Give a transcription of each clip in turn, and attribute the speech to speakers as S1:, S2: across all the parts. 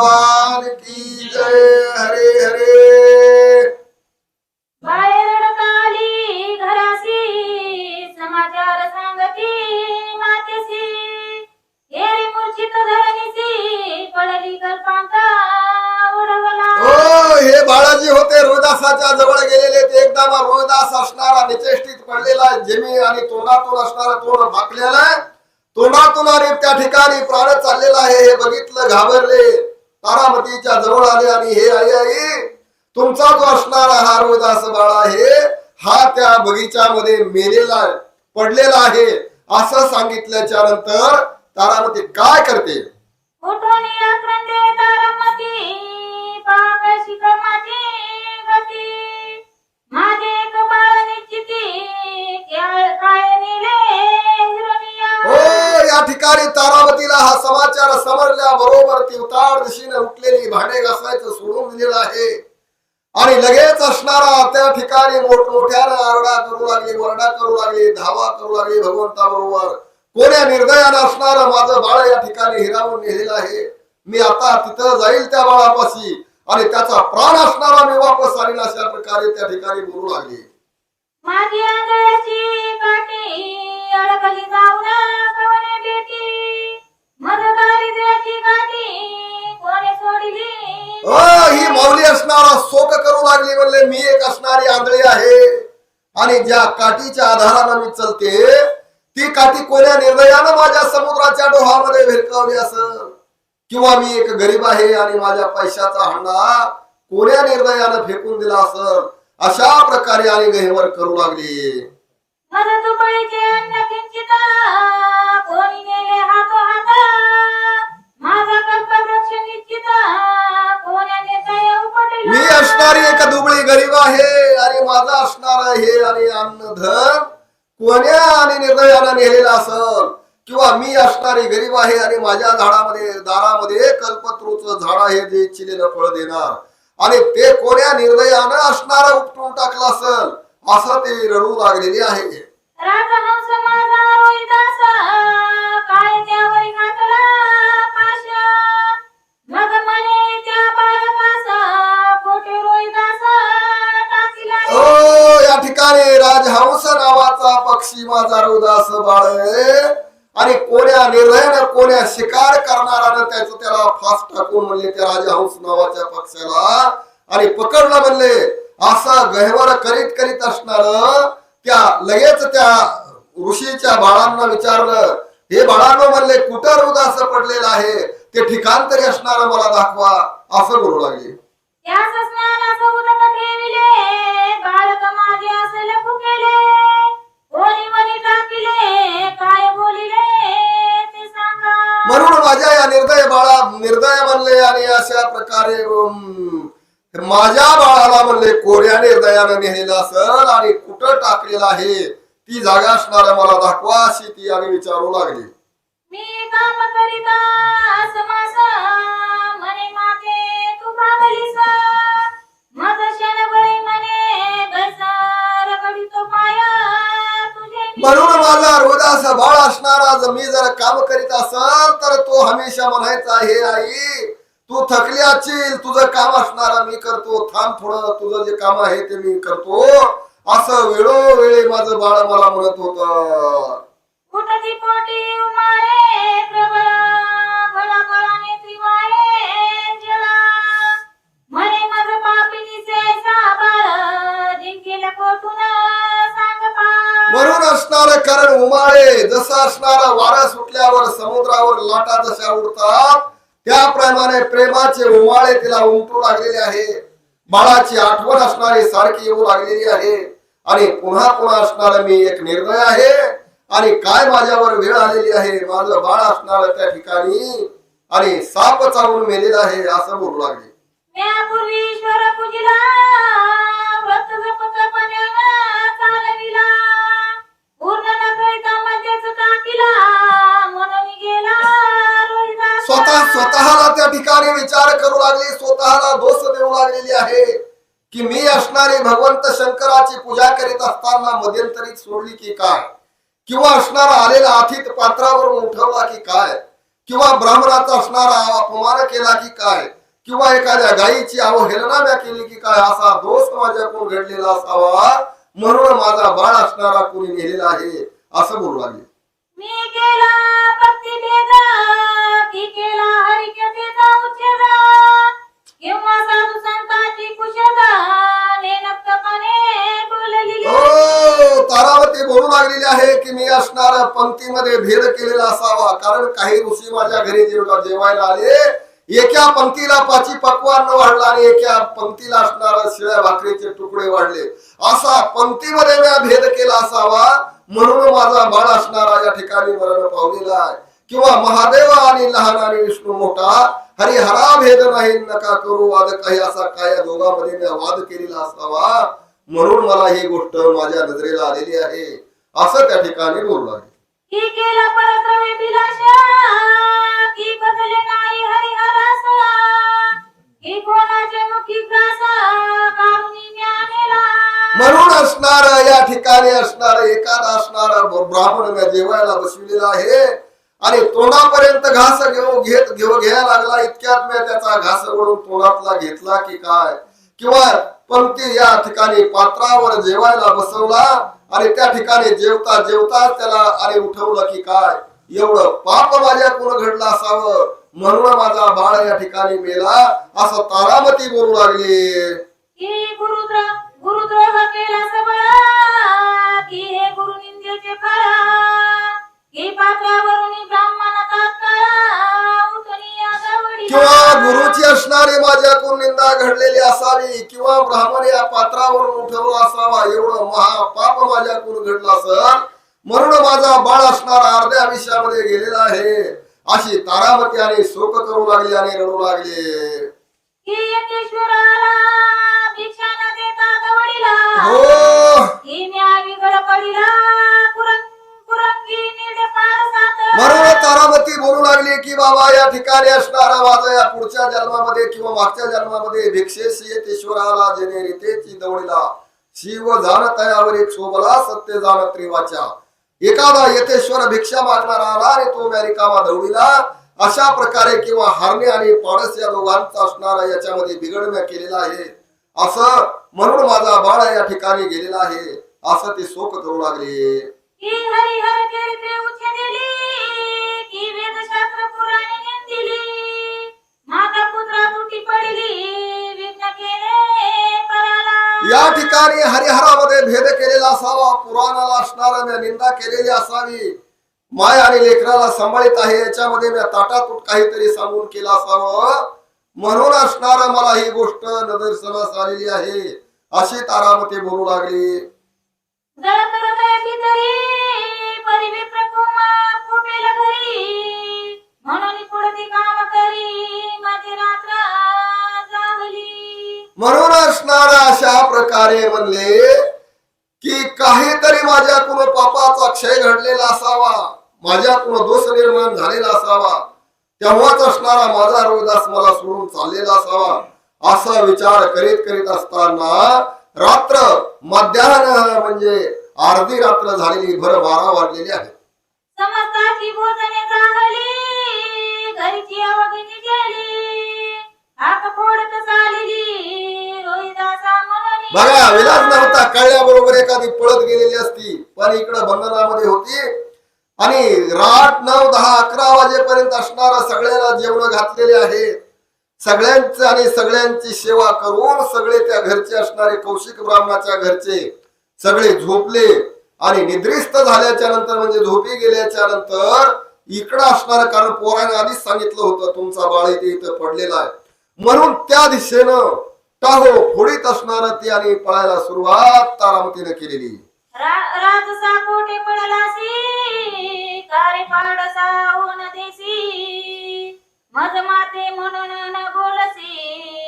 S1: भगवान की जय हरे हरे।
S2: बाहेर रडताली घरासी समाचार सांगती मातेसी हेरी मूर्छित धरणीसी पडली कल्पांता उडवला.
S1: हो हे बाळाजी होते रोहिदासाच्या जवळ गेलेले ते एकदा रोहिदास असणारा निचेष्टीत पडलेला जमी आणि तोंडातून असणारा तोंड फाकलेला आहे. तोंडातून आणि त्या ठिकाणी प्राण चाललेला आहे हे बघितलं घाबरले. तारामतीच्या जवळ आले आणि हे आई आई तुमचा जो असणारा हा रोहिदास बाळा आहे हा त्या बगीच्यामध्ये मेलेला पडलेला आहे असं सांगितल्याच्या नंतर तारामती काय करते?
S2: म्हणजे माझे एक बाळ निश्चिती काय
S1: त्या ठिकाणी तारावतीला हा समाचार समजल्या बरोबर ती उतार दिशेने उठलेली भांडे घासायचं सोडून दिलेलं आहे. आणि लगेच असणारा त्या ठिकाणी मोठमोठ्यानं आरडा करू लागली वरडा करू लागली धावा करू लागली भगवंताबरोबर. कोण्या निर्दयानं असणार माझं बाळ या ठिकाणी हिरावून नेलेलं आहे. मी आता तिथं जाईल त्या बाळापाशी आणि त्याचा प्राण असणारा मी वापस आणीन अशा प्रकारे त्या ठिकाणी बोलू लागले.
S2: माझी आंधळ्याची काठी अडकली जाऊन
S1: ही माऊली असणारा शोक करू लागली म्हणले मी एक असणारी आंधळी आहे. आणि ज्या काठीच्या आधारानं मी चलते ती काठी कोण्या निर्दयानं माझ्या समुद्राच्या डोहामध्ये भेटकावली असल? किंवा मी एक गरीब आहे आणि माझ्या पैशाचा हंडा कोण्या निर्दयानं फेकून दिला असल? अशा प्रकारे आणि गहिवर करू लागली.
S2: तुपळीचे अन्न किंचित. कोणी नेले हातो माझा कल्पवृक्ष निश्चित. कोण्याने
S1: मी असणारी एक दुबळी गरीब आहे आणि माझा असणार हे आणि अन्नधन कोण्या आणि निर्दयाला नेलेला असल? किंवा मी असणारी गरीब आहे आणि माझ्या झाडामध्ये दारामध्ये कल्पत्रूचं झाड आहे जे इच्छिलेलं फळ देणार? आणि ते कोण्या निर्दयानं असणार उपटून टाकलं असल? असं ते रडू लागलेले आहे.
S2: राजहंस
S1: या ठिकाणी नावाचा पक्षी माझा रोदास बाळ आणि कोण्या निर्णय कोण्या शिकार करणारा त्याचं त्याला फास टाकून म्हणले त्या राजहंस नावाच्या पक्षाला. आणि पकडलं म्हणले असा गहवर करीत करीत असणार त्या लगेच त्या ऋषीच्या बाळांना विचारलं हे बाळांनो म्हणले कुठं रोदास पडलेलं आहे? ते ठिकाण तरी असणार मला दाखवा. असं बोलू लागले. म्हणून माझ्या या निर्दय बाळा निर्दय म्हणले आणि अशा प्रकारे अम, माझ्या बाळाला म्हणले कोऱ्या निर्दयानं नेलेलं असल आणि कुठं टाकलेलं आहे ती जागा असणारा मला दाखवा अशी ती आणि विचारू लागली
S2: मी काम करीता समास म्हणे माते तू भागलीस मग क्षणभरी म्हणे घसार तो पाया तुझे मी.
S1: म्हणून माझा रोदास बाळ असणारा जर मी जर काम करीत असाल तर तो हमेशा म्हणायचा हे आई तू थकली असशील तुझं काम असणारा मी करतो थांब थोडं तुझं जे काम आहे ते मी करतो. असं वेळोवेळी माझं बाळ मला म्हणत होत. म्हणून असणार कारण उमाळे जसं असणारा वारा सुटल्यावर समुद्रावर लाटा जशा उडतात त्याप्रमाणे प्रेमाचे उमाळे तिला उमटू लागलेले आहे. बाळाची आठवण असणारी सारखी येऊ लागलेली आहे. आणि पुन्हा पुन्हा असणार मी एक निर्णय आहे. आणि काय माझ्यावर वेळ आलेली आहे? माझं बाळ असणार त्या ठिकाणी आणि साप चावून मेलेला आहे असं बोलू लागले.
S2: पूर्ण
S1: स्वतःला त्या ठिकाणी विचार करू लागली स्वतःला दोष देऊ लागलेली आहे की मी असणारी भगवंत शंकराची पूजा करीत असताना मध्यंतरीत सोडली की काय? किंवा असणारा आलेला अथित पात्रावरून उठवला की काय? किंवा ब्राह्मणाचा असणारा अपमान केला की काय? किंवा एखाद्या गायीची अवहेलना म्या केली की काय? असा दोष माझ्याकडून घडलेला असावा म्हणून माझा बाळ असणारा कोणी नेलेला आहे असं बोलू लागले. हो, असणार पंक्तीमध्ये भेद केलेला असावा. कारण काही ऋषी माझ्या घरी जेव- जेवायला आले एका पंक्तीला पाची पकवान वाढला आणि एका पंक्तीला असणार शिळ्या भाकरीचे तुकडे वाढले. असा पंक्तीमध्ये मी भेद केला असावा म्हणून माझा बाळ असणारा या ठिकाणी मरण पावलेला आहे. किंवा महादेव आणि लहान आणि विष्णू मोठा हरिहरा भेद नाही नका करू वाद काही असा काय या दोघांमध्ये वाद केलेला असावा? म्हणून मला ही गोष्ट माझ्या नजरेला आलेली आहे. असं त्या ठिकाणी बोललं आहे.
S2: की कोणाचे मुखी
S1: प्रासा त्या ठिकाणी असणार एखादा असणार ब्राह्मण जेवायला बसविलेला आहे. आणि तोंडापर्यंत घास घेऊ घेत घेऊ घ्यायला लागला इतक्यात मी त्याचा घास म्हणून तोंडातला घेतला की काय? किंवा पंक्ती या ठिकाणी पात्रावर जेवायला बसवला आणि त्या ठिकाणी जेवता जेवता त्याला आणि उठवलं की काय? एवढं पाप माझ्या कोण घडलं असावं. म्हणून माझा बाळ या ठिकाणी मेला. असं तारामती बोलू लागली.
S2: गुरुद्रोह केला सबळा की हे गुरु निंदेचे फळा? की पात्रावरून ब्राह्मणाचा
S1: किंवा गुरुची असणारी माझ्याकडून निंदा घडलेली असावी किंवा ब्राह्मण या पात्रावरून उठवला असावा एवढं महा पाप माझ्याकडून घडलं असल म्हणून माझा बाळ असणार अर्ध्या विषयामध्ये गेलेला आहे. अशी तारामती आणि शोक करू लागली आणि रडू लागली. तारामती बोलू लागली की बाबा या ठिकाणी असणारा माझा या पुढच्या जन्मामध्ये किंवा मागच्या जन्मामध्ये भिक्षेस येतेश्वराला जेणे रीतेची दवडीला शिव जाणत यावर एक शोभला सत्य जाण त्रिवाच्या एखादा येतेश्वर भिक्षा मागणारा आला आणि तो मॅरिकामा दौडीला अशा प्रकारे किंवा हारणे आणि पाडस या दोघांचा असणारा याच्यामध्ये बिघडम्या केलेला आहे. असं म्हणून माझा बाळ या ठिकाणी गेलेला आहे. असं ते शोक करू लागले.
S2: वेदशास्त्र पुराणे निंदिली माता पुत्रा तुटी पडली विघ्न केले कराला
S1: या ठिकाणी हरिहरामध्ये भेद केलेला असावा पुराणाला असणारा मी निंदा केलेली असावी. माय आणि लेकराला सांभाळीत आहे याच्यामध्ये मी ताटातूट काहीतरी सांगून केलं असावं. म्हणून असणार मला ही गोष्ट नदर्शनास आलेली आहे. अशी तारामती बोलू लागली.
S2: जळत म्हणून पुढती काम करी माझी रात्र जागली
S1: म्हणून असणार अशा प्रकारे म्हणले की काहीतरी माझ्याकडून पापाचा क्षय घडलेला असावा माझ्याकडून दोष निर्माण झालेला असावा तेव्हाच असणारा माझा रोहिदास मला सोडून चाललेला असावा असा विचार करीत करीत असताना रात्र मध्यान्ह म्हणजे अर्धी रात्र झालेली भर बारा वाजलेली आहे.
S2: समस्ताची भोजने गेली. हाक फोडत चालली. रोहिदासा मननी
S1: बघा विलास नव्हता. कळल्या बरोबर एखादी पळत गेलेली असती. पण इकडं बंधनामध्ये होती. आणि रात नऊ दहा अकरा वाजेपर्यंत असणारा सगळ्याला जेवण घातलेले आहे. सगळ्यांचं आणि सगळ्यांची सेवा करून सगळे त्या घरचे असणारे कौशिक ब्राह्मणाच्या घरचे सगळे झोपले. आणि निद्रिस्त झाल्याच्यानंतर म्हणजे झोपी गेल्याच्यानंतर इकडं असणार कारण पोराने आधीच सांगितलं होतं तुमचा बाळ इथे इथं पडलेला आहे. म्हणून त्या दिशेनं टाहो फोडीत असणार ती आणि पळायला सुरुवात तारामतीने केलेली.
S2: राजसा कोठे पडलासी कारे पाडसा देसी. मज माते म्हणून न बोलसी.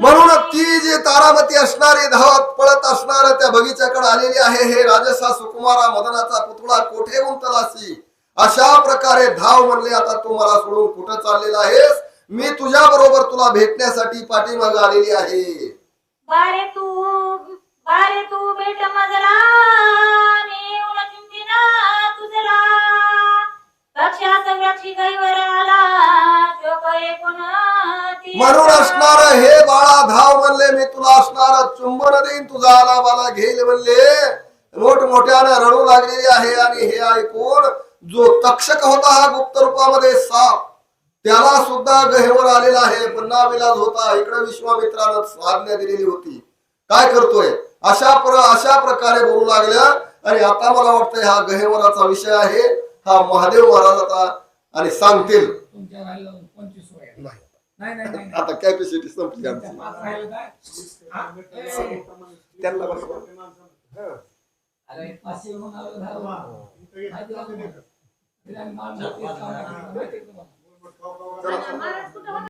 S1: म्हणून ती जी तारामती असणारी धावत पळत असणार त्या बगीच्याकडे आलेली आहे. हे राजसा सुकुमारा मदनाचा पुतळा कोठे उंतलासी अशा प्रकारे धाव म्हणले आता तू मला सोडून कुठं चाललेला आहेस? मी तुझ्या बरोबर तुला भेटण्यासाठी पाठीमाग आलेली आहे.
S2: बारे तू बारे तू भेट मजला नेऊन चिंतिना तुझला. एकूण
S1: म्हणून असणार हे बाळा धाव म्हणले मी तुला असणार चुंबन देईन तुझा आला बाला घेईल म्हणले. मोठमोठ्यानं रडू लागलेली आहे आणि हे ऐकून जो तक्षक होता हा गुप्त रूपामध्ये साप त्याला सुद्धा गहेवर आलेला आहे. पुन्हा विलाज होता. इकडे विश्वामित्रानं आज्ञा दिलेली होती. काय करतोय? अशा प्र अशा प्रकारे बोलू लागल्या आणि आता मला वाटतंय हा गहेवराचा विषय आहे. हा महादेव महाराज आता आणि सांगतील
S3: तुमच्या राहिलं पंचवीस वय
S1: नाही
S3: नाही नाही नाही नाही.
S1: आता कॅपॅसिटी संपली आमची?
S3: हा?
S1: त्यांना बसवा.